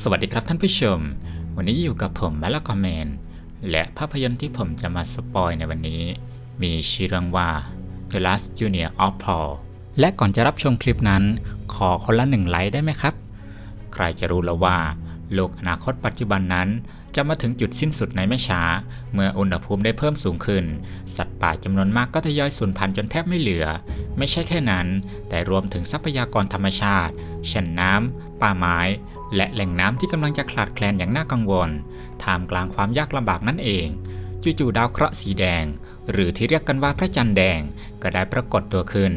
สวัสดีครับท่านผู้ชม วันนี้อยู่กับผมแมลกอมเมน และภาพยนตร์ที่ผมจะมาสปอยในวันนี้ มีชื่อเรื่องว่า The Last Junior of Paul และก่อนจะรับชมคลิปนั้น ขอคนละหนึ่งไลค์ได้ไหมครับ ใครจะรู้แล้วว่า โลกอนาคตปัจจุบันนั้น จะมาถึงจุดสิ้นสุดในไม่ช้า เมื่ออุณหภูมิได้เพิ่มสูงขึ้น สัตว์ป่าจำนวนมากก็ทยอยสูญพันธุ์จนแทบไม่เหลือ ไม่ใช่แค่นั้น แต่รวมถึงทรัพยากรธรรมชาติ เช่นน้ำ ป่าไม้ และแหล่งน้ำที่กำลังจะขาดแคลนอย่างน่ากังวล ท่ามกลางความยากลำบากนั่นเองจู่ๆดาวเคราะห์สีแดง หรือที่เรียกกันว่าพระจันทร์แดงก็ได้ปรากฏตัวขึ้น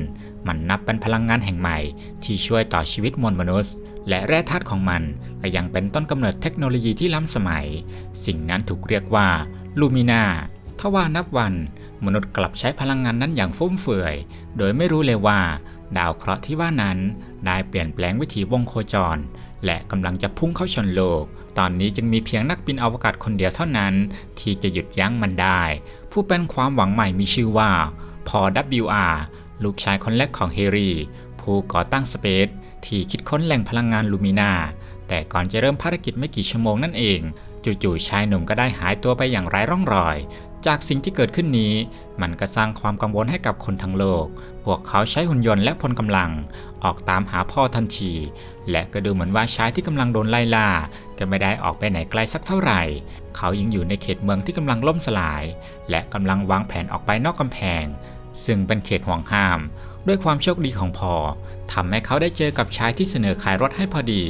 มันนับเป็นพลังงานแห่งใหม่ ที่ช่วยต่อชีวิตมวลมนุษย์ และแร่ธาตุของมันก็ยังเป็นต้นกำเนิดเทคโนโลยีที่ล้ำสมัย สิ่งนั้นถูกเรียกว่าลูมินาทว่านับวัน มนุษย์กลับใช้พลังงานนั้นอย่างฟุ่มเฟือย โดยไม่รู้เลยว่า ดาวเคราะห์ที่ว่านั้นได้เปลี่ยนแปลงวิถีวงโคจร และกำลังจะพุ่งเข้าชนโลก ตอนนี้จึงมีเพียงนักบินอวกาศคนเดียวเท่านั้น ที่จะหยุดยั้งมันได้ ผู้เป็นความหวังใหม่มีชื่อว่าพอ WR ลูกชายคนแรกของเฮรีผู้ก่อตั้งสเปซ ที่คิดค้นแหล่งพลังงานลูมินา แต่ก่อนจะเริ่มภารกิจไม่กี่ชั่วโมงนั่นเอง จู่ๆชายหนุ่มก็ได้หายตัวไปอย่างไร้ร่องรอย จากสิ่งที่เกิดขึ้นนี้ มันก็สร้างความกังวลให้กับคนทั้งโลก พวกเขาใช้หุ่นยนต์และพลกำลัง ออกตามหาพ่อทันที และก็ดูเหมือนว่าชายที่กำลังโดนไล่ล่าก็ไม่ได้ออกไปไหนไกลสักเท่าไหร่ เขายังอยู่ในเขตเมืองที่กำลังล่มสลาย และกำลังวางแผนออกไปนอกกำแพง ซึ่งเป็นเขตห่วงห้าม ด้วยความโชคดีของพอทำให้เขาได้เจอกับชายที่เสนอขายรถให้พอดี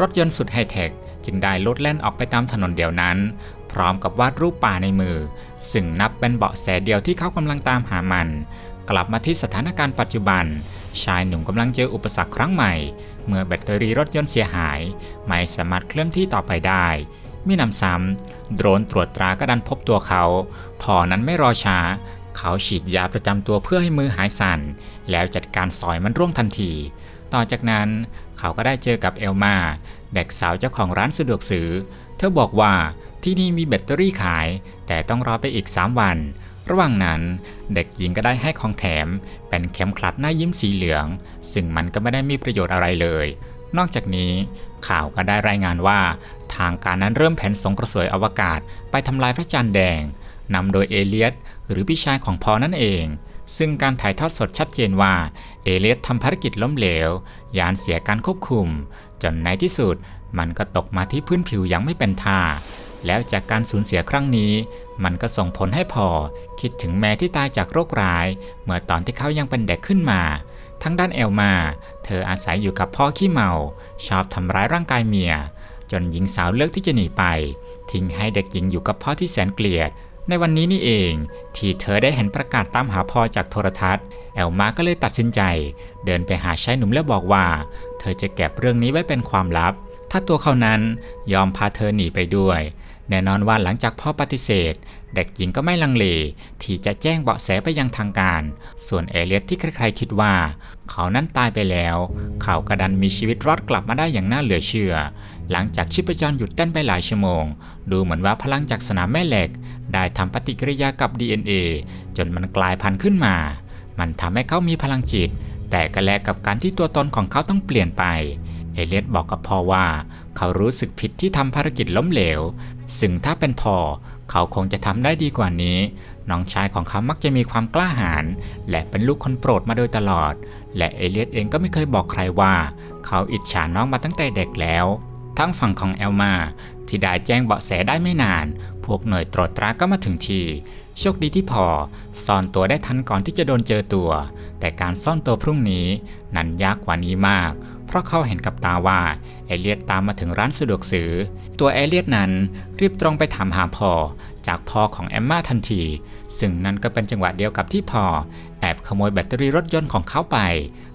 รถยนต์สุดไฮเทคจึงได้ลดแล่นออกไปตามถนนเดียวนั้น พร้อมกับวาดรูปป่าในมือ ซึ่งนับเป็นเบาะแสเดียวที่เขากำลังตามหามัน กลับมาที่สถานการณ์ปัจจุบัน ชายหนุ่มกำลังเจออุปสรรคครั้งใหม่ เมื่อแบตเตอรี่รถยนต์เสียหาย ไม่สามารถเคลื่อนที่ต่อไปได้มินำซ้ำโดรนตรวจตราก็ดันพบตัวเขา พอนั้นไม่รอช้า เขาฉีดยาประจำตัวเพื่อให้มือหายสั่น แล้วจัดการสอยมันร่วงทันที ต่อจากนั้นเขาก็ได้เจอกับเอลมา เด็กสาวเจ้าของร้านสะดวกซื้อ เธอบอกว่าที่นี่มีแบตเตอรี่ขาย แต่ต้องรอไปอีก 3 วัน ระหว่างนั้นเด็กหญิงก็ได้ให้ของแถม เป็นเข็มขลัดหน้ายิ้มสีเหลือง ซึ่งมันก็ไม่ได้มีประโยชน์อะไรเลย นอกจากนี้ข่าวก็ได้รายงานว่า ทางการนั้นเริ่มแผนสงกระสวยอวกาศ ไปทำลายพระจันทร์แดง นำโดยเอเลียตหรือพี่ชายของพอนั่นเอง ซึ่งการถ่ายทอดสดชัดเจนว่า เอเลียตทำภารกิจล้มเหลว ยานเสียการควบคุม จนในที่สุด มันก็ตกมาที่พื้นผิวอย่างไม่เป็นท่า แล้วจากการสูญเสียครั้งนี้ มันก็ส่งผลให้พอคิดถึงแม่ที่ตายจากโรคร้าย เมื่อตอนที่เขายังเป็นเด็กขึ้นมาทั้งด้านเอลมา เธออาศัยอยู่กับพ่อขี้เมา ชอบทำร้ายร่างกายเมีย จนหญิงสาวเลือกที่จะหนีไป ทิ้งให้เด็กหญิงอยู่กับพ่อที่แสนเกลียด ในวันนี้นี่เอง ที่เธอได้เห็นประกาศตามหาพ่อจากโทรทัศน์ แอลมาก็เลยตัดสินใจ เดินไปหาชายหนุ่มและบอกว่า เธอจะเก็บเรื่องนี้ไว้เป็นความลับ ถ้าตัวเขานั้นยอมพาเธอหนีไปด้วย แน่นอนว่าหลังจากพ่อปฏิเสธ เด็กหญิงก็ไม่ลังเล ที่จะแจ้งเบาะแสไปยังทางการ ส่วนเอเลียตที่ใครๆคิดว่า เขานั้นตายไปแล้ว เขากระดันมีชีวิตรอดกลับมาได้อย่างน่าเหลือเชื่อ หลังจากชีพจรหยุดเต้นไปหลายชั่วโมง ดูเหมือนว่าพลังจากสนามแม่เหล็ก ได้ทำปฏิกิริยากับ DNA จนมันกลายพันธุ์ขึ้นมา มันทำให้เขามีพลังจิต แต่ก็แลกกับการที่ตัวตนของเขาต้องเปลี่ยนไป เอเลียตบอกกับพ่อว่า เขารู้สึกผิดที่ทำภารกิจล้มเหลว ซึ่งถ้าเป็นพ่อเขาคงจะทำได้ดีกว่านี้ น้องชายของเขามักจะมีความกล้าหาญและเป็นลูกคนโปรดมาโดยตลอด และเอเลียตเองก็ไม่เคยบอกใครว่า เขาอิจฉาน้องมาตั้งแต่เด็กแล้ว ทั้งฝั่งของเอลมาที่ได้แจ้งเบาะแสได้ไม่นาน พวกหน่วยตรวจตราก็มาถึงที โชคดีที่พอซ่อนตัวได้ทันก่อนที่จะโดนเจอตัว แต่การซ่อนตัวพรุ่งนี้นั้นยากกว่านี้มาก เพราะเขาเห็นกับตาว่าเอเลียตตามมาถึงร้านสะดวกซื้อ ตัวเอเลียตนั้นรีบตรงไปถามหาพอจากพ่อของแอมมาทันที ซึ่งนั่นก็เป็นจังหวะเดียวกับที่พอแอบขโมยแบตเตอรี่รถยนต์ของเขาไป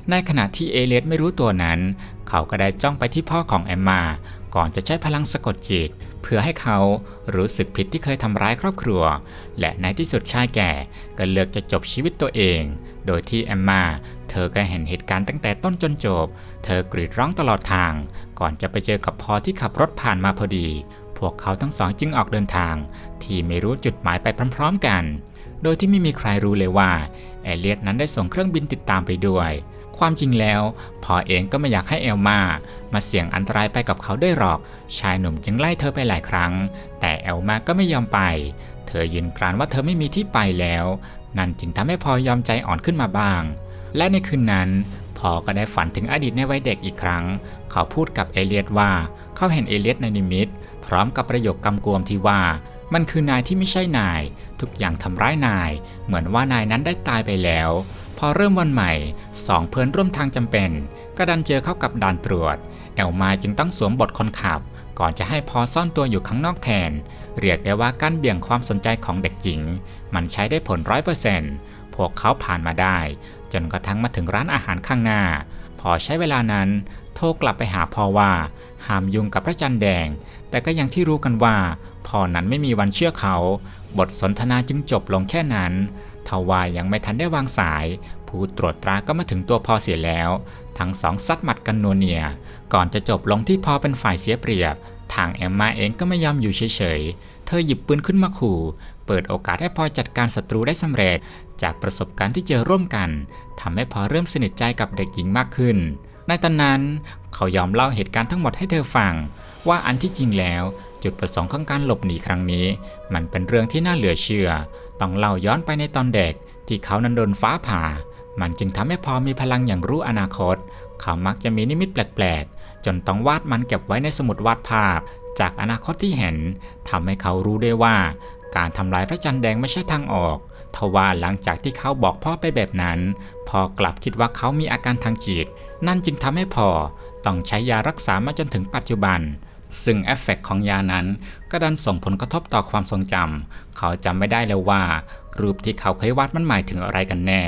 ในขณะที่เอเลียตไม่รู้ตัวนั้น เขาก็ได้จ้องไปที่พ่อของแอมมาก่อนจะใช้พลังสะกดจิต เพื่อให้เขารู้สึกผิดที่เคยทำร้ายครอบครัว และในที่สุดชายแก่ก็เลือกจะจบชีวิตตัวเอง โดยที่แอมมาเธอก็เห็นเหตุการณ์ตั้งแต่ต้นจนจบ เธอกรีดร้องตลอดทาง ก่อนจะไปเจอกับพอที่ขับรถผ่านมาพอดี พวกเขาทั้งสองจึงออกเดินทาง ที่ไม่รู้จุดหมายไปพร้อม ๆ กัน โดยที่ไม่มีใครรู้เลยว่าเอเลียตนั้นได้ส่งเครื่องบินติดตามไปด้วย ความจริงแล้ว พอเองก็ไม่อยากให้เอลมามาเสี่ยงอันตรายไปกับเขาด้วยหรอก ชายหนุ่มจึงไล่เธอไปหลายครั้ง แต่เอลมาก็ไม่ยอมไป เธอยืนกรานว่าเธอไม่มีที่ไปแล้ว นั่นจึงทำให้พอยอมใจอ่อนขึ้นมาบ้าง และในคืนนั้น พอก็ได้ฝันถึงอดีตในวัยเด็กอีกครั้ง เขาพูดกับเอเลียดว่าเขาเห็นเอเลียดในนิมิต พร้อมกับประโยคกำกวมที่ว่ามันคือนายที่ไม่ใช่นาย ทุกอย่างทำร้ายนาย เหมือนว่านายนั้นได้ตายไปแล้ว พอเริ่มวันใหม่สองเพื่อนร่วมทางจำเป็น ก็ดันเจอเข้ากับด่านตรวจ เอลมาจึงต้องสวมบทคนขับ ก่อนจะให้พอซ่อนตัวอยู่ข้างนอกแทน เรียกได้ว่าการเบี่ยงความสนใจของเด็กหญิง มันใช้ได้ผลร้อยเปอร์เซนต์พวกเขาผ่านมาได้ จนกระทั่งมาถึงร้านอาหารข้างหน้า พอใช้เวลานั้น โทรกลับไปหาพอว่าห้ามยุ่งกับพระจันทร์แดง แต่ก็ยังที่รู้กันว่าพอนั้นไม่มีวันเชื่อเขา บทสนทนาจึงจบลงแค่นั้น ทวายังไม่ทันได้วางสาย ผู้ตรวจตราก็มาถึงตัวพอเสียแล้ว ทั้งสองซัดหมัดกันนัวเนีย ก่อนจะจบลงที่พอเป็นฝ่ายเสียเปรียบ ทางแอมมาเองก็ไม่ยอมอยู่เฉยๆ เธอหยิบปืนขึ้นมาขู่ เปิดโอกาสให้พอจัดการศัตรูได้สำเร็จ จากประสบการณ์ที่เจอร่วมกันทำให้พอเริ่มสนิทใจกับเด็กหญิงมากขึ้น ในตอนนั้น เขายอมเล่าเหตุการณ์ทั้งหมดให้เธอฟังว่าอันที่จริงแล้วจุดประสงค์ของการหลบหนีครั้งนี้ มันเป็นเรื่องที่น่าเหลือเชื่อ ต้องเล่าย้อนไปในตอนเด็ก ที่เขานั้นโดนฟ้าผ่า มันจึงทำให้พอมีพลังอย่างรู้อนาคต เขามักจะมีนิมิตแปลกๆ จนต้องวาดมันเก็บไว้ในสมุดวาดภาพ จากอนาคตที่เห็นทำให้เขารู้ได้ว่า การทำลายพระจันทร์แดงไม่ใช่ทางออกทว่าหลังจากที่เขาบอกพ่อไปแบบนั้นพอกลับคิดว่าเขามีอาการทางจิต นั่นจึงทำให้พอต้องใช้ยารักษามาจนถึงปัจจุบัน ซึ่งเอฟเฟกของยานั้นก็ดันส่งผลกระทบต่อความทรงจำเขาจำไม่ได้แล้วว่า รูปที่เขาเคยวาดมันหมายถึงอะไรกันแน่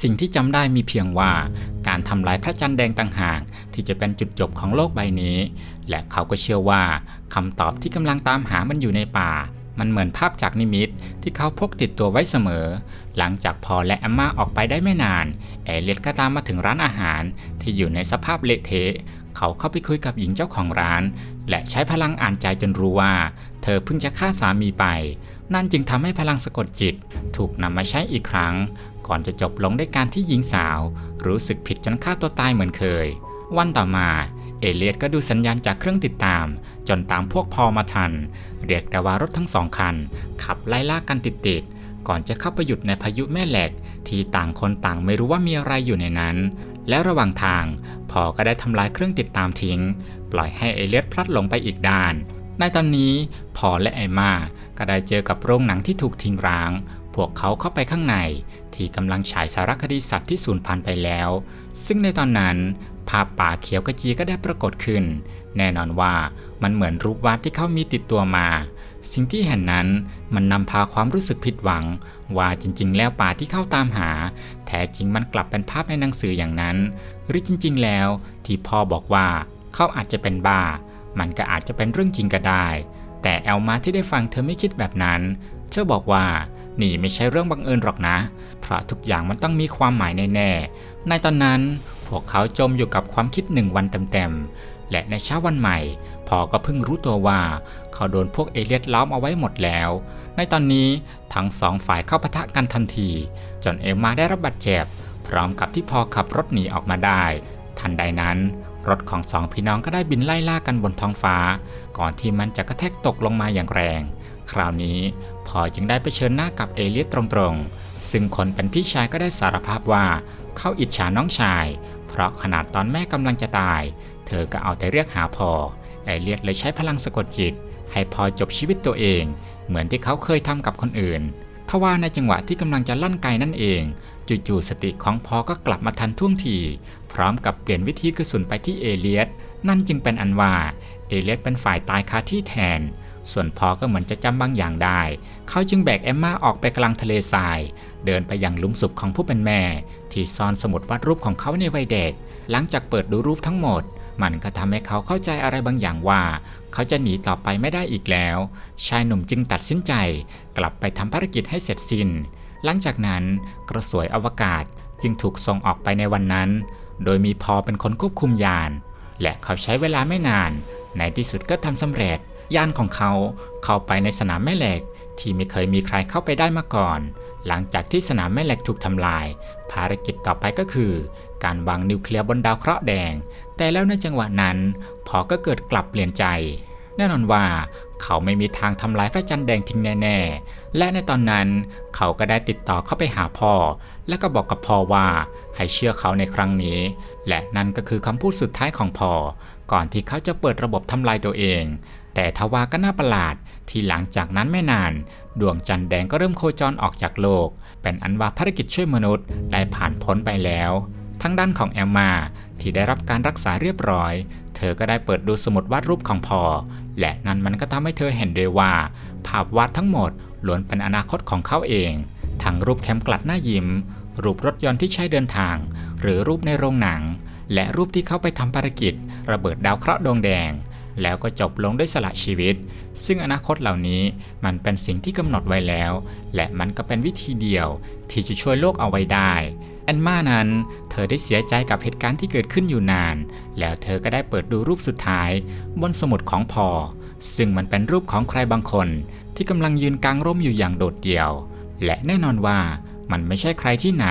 สิ่งที่จำได้มีเพียงว่า การทำลายพระจันทร์แดงต่างหากที่จะเป็นจุดจบของโลกใบนี้ และเขาก็เชื่อว่าคำตอบที่กำลังตามหามันอยู่ในป่ามันเหมือนภาพจากนิมิตที่เขาพกติดตัวไว้เสมอ หลังจากพอและแอมมาออกไปได้ไม่นาน เอเลียตก็ตามมาถึงร้านอาหารที่อยู่ในสภาพเละเทะ เขาเข้าไปคุยกับหญิงเจ้าของร้าน และใช้พลังอ่านใจจนรู้ว่า เธอเพิ่งจะฆ่าสามีไป นั่นจึงทำให้พลังสะกดจิต ถูกนำมาใช้อีกครั้ง ก่อนจะจบลงด้วยการที่หญิงสาว รู้สึกผิดจนฆ่าตัวตายเหมือนเคย วันต่อมาเอเลียตก็ดูสัญญาณจากเครื่องติดตาม จนตามพวกพอมาทัน เรียกได้ว่ารถทั้งสองคัน ขับไล่ล่ากันติดๆ ก่อนจะเข้าไปหยุดในพายุแม่เหล็ก ที่ต่างคนต่างไม่รู้ว่ามีอะไรอยู่ในนั้น และระหว่างทางพอก็ได้ทำลายเครื่องติดตามทิ้ง ปล่อยให้เอเลียตพลัดหลงไปอีกด้านในตอนนี้พอและไอมาก็ได้เจอกับโรงหนังที่ถูกทิ้งร้าง พวกเขาเข้าไปข้างใน ที่กำลังฉายสารคดีสัตว์ที่สูญพันธุ์ไปแล้ว ซึ่งในตอนนั้น ภาพป่าเขียวกระจีก็ได้ปรากฏขึ้น แน่นอนว่ามันเหมือนรูปวาดที่เขามีติดตัวมา สิ่งที่เห็นนั้นมันนำพาความรู้สึกผิดหวัง ว่าจริง ๆ แล้วป่าที่เข้าตามหา แท้จริงมันกลับเป็นภาพในหนังสืออย่างนั้น หรือจริง ๆ แล้ว ที่พ่อบอกว่าเขาอาจจะเป็นบ้า มันก็อาจจะเป็นเรื่องจริงก็ได้ แต่แอลมาที่ได้ฟังเธอไม่คิดแบบนั้นเธอบอกว่า นี่ไม่ใช่เรื่องบังเอิญหรอกนะ เพราะทุกอย่างมันต้องมีความหมายแน่ๆ ในตอนนั้น พวกเขาจมอยู่กับความคิดหนึ่งวันเต็มๆ และในเช้าวันใหม่ พอก็เพิ่งรู้ตัวว่า เขาโดนพวกเอเลียตล้อมเอาไว้หมดแล้ว ในตอนนี้ทั้งสองฝ่ายเข้าปะทะกันทันที จนเอมมาได้รับบาดเจ็บ พร้อมกับที่พอขับรถหนีออกมาได้ ทันใดนั้น รถของสองพี่น้องก็ได้บินไล่ล่ากันบนท้องฟ้า ก่อนที่มันจะกระแทกตกลงมาอย่างแรง คราวนี้พอจึงได้ไปเชิญหน้ากับเอเลียตตรงๆ ซึ่งคนเป็นพี่ชายก็ได้สารภาพว่า เขาอิจฉาน้องชาย เพราะขนาดตอนแม่กำลังจะตาย เธอก็เอาแต่เรียกหาพอเอเลียตเลยใช้พลังสะกดจิต ให้พอจบชีวิตตัวเอง เหมือนที่เขาเคยทำกับคนอื่น ทว่าในจังหวะที่กำลังจะลั่นไกนั่นเอง จู่ๆสติของพอก็กลับมาทันท่วงที พร้อมกับเปลี่ยนวิธีกระสุนไปที่เอเลียตนั่นจึงเป็นอันว่าเอเลียตเป็นฝ่ายตายคาที่แทน ส่วนพอก็เหมือนจะจำบางอย่างได้ เขาจึงแบกเอมมาออกไปกลางทะเลทราย เดินไปยังหลุมศพของผู้เป็นแม่ ที่ซ่อนสมุดวาดรูปของเขาในวัยเด็ก หลังจากเปิดดูรูปทั้งหมด มันก็ทำให้เขาเข้าใจอะไรบางอย่างว่า เขาจะหนีต่อไปไม่ได้อีกแล้ว ชายหนุ่มจึงตัดสินใจ กลับไปทำภารกิจให้เสร็จสิ้น หลังจากนั้นกระสวยอวกาศจึงถูกส่งออกไปในวันนั้น โดยมีพอเป็นคนควบคุมยาน และเขาใช้เวลาไม่นาน ในที่สุดก็ทำสำเร็จ ยานของเขาเข้าไปในสนามแม่เหล็กที่ไม่เคยมีใครเข้าไปได้มาก่อน หลังจากที่สนามแม่เหล็กถูกทำลาย ภารกิจต่อไปก็คือ การวางนิวเคลียร์บนดาวเคราะห์แดง แต่แล้วในจังหวะนั้น พอก็เกิดกลับเปลี่ยนใจ แน่นอนว่าเขาไม่มีทางทำลายพระจันทร์แดงทิ้งแน่ ๆ และในตอนนั้นเขาก็ได้ติดต่อเข้าไปหาพ่อ และก็บอกกับพ่อว่าให้เชื่อเขาในครั้งนี้ และนั่นก็คือคำพูดสุดท้ายของพ่อ ก่อนที่เขาจะเปิดระบบทำลายตัวเอง แต่ทว่าก็น่าประหลาดที่หลังจากนั้นไม่นาน ดวงจันทร์แดงก็เริ่มโคจรออกจากโลก เป็นอันว่าภารกิจช่วยมนุษย์ได้ผ่านพ้นไปแล้วทั้งด้านของแอมมาที่ได้รับการรักษาเรียบร้อย เธอก็ได้เปิดดูสมุดวาดรูปของพอ และนั่นมันก็ทำให้เธอเห็นด้วยว่า ภาพวาดทั้งหมดล้วนเป็นอนาคตของเขาเอง ทั้งรูปแคมกลัดหน้ายิ้ม รูปรถยนต์ที่ใช้เดินทาง หรือรูปในโรงหนัง และรูปที่เขาไปทำภารกิจ ระเบิดดาวเคราะห์ดวงแดง แล้วก็จบลงด้วยสละชีวิต ซึ่งอนาคตเหล่านี้มันเป็นสิ่งที่กำหนดไว้แล้ว และมันก็เป็นวิธีเดียว ที่จะช่วยโลกเอาไว้ได้แอนมานั้น เธอได้เสียใจกับเหตุการณ์ที่เกิดขึ้นอยู่นาน แล้วเธอก็ได้เปิดดูรูปสุดท้าย บนสมุดของพอ ซึ่งมันเป็นรูปของใครบางคน ที่กำลังยืนกลางร่มอยู่อย่างโดดเดี่ยว และแน่นอนว่ามันไม่ใช่ใครที่ไหน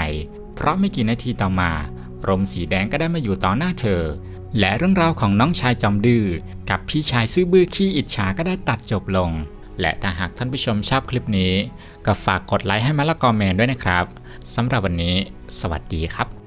เพราะไม่กี่นาทีต่อมาร่มสีแดงก็ได้มาอยู่ต่อหน้าเธอ และเรื่องราวของน้องชายจอมดื้อกับพี่ชายซื่อบื้อขี้อิจฉาก็ได้ตัดจบลง และถ้าหากท่านผู้ชมชอบคลิปนี้ ก็ฝากกดไลค์ให้มะละกอแมนด้วยนะครับสำหรับวันนี้ สวัสดีครับ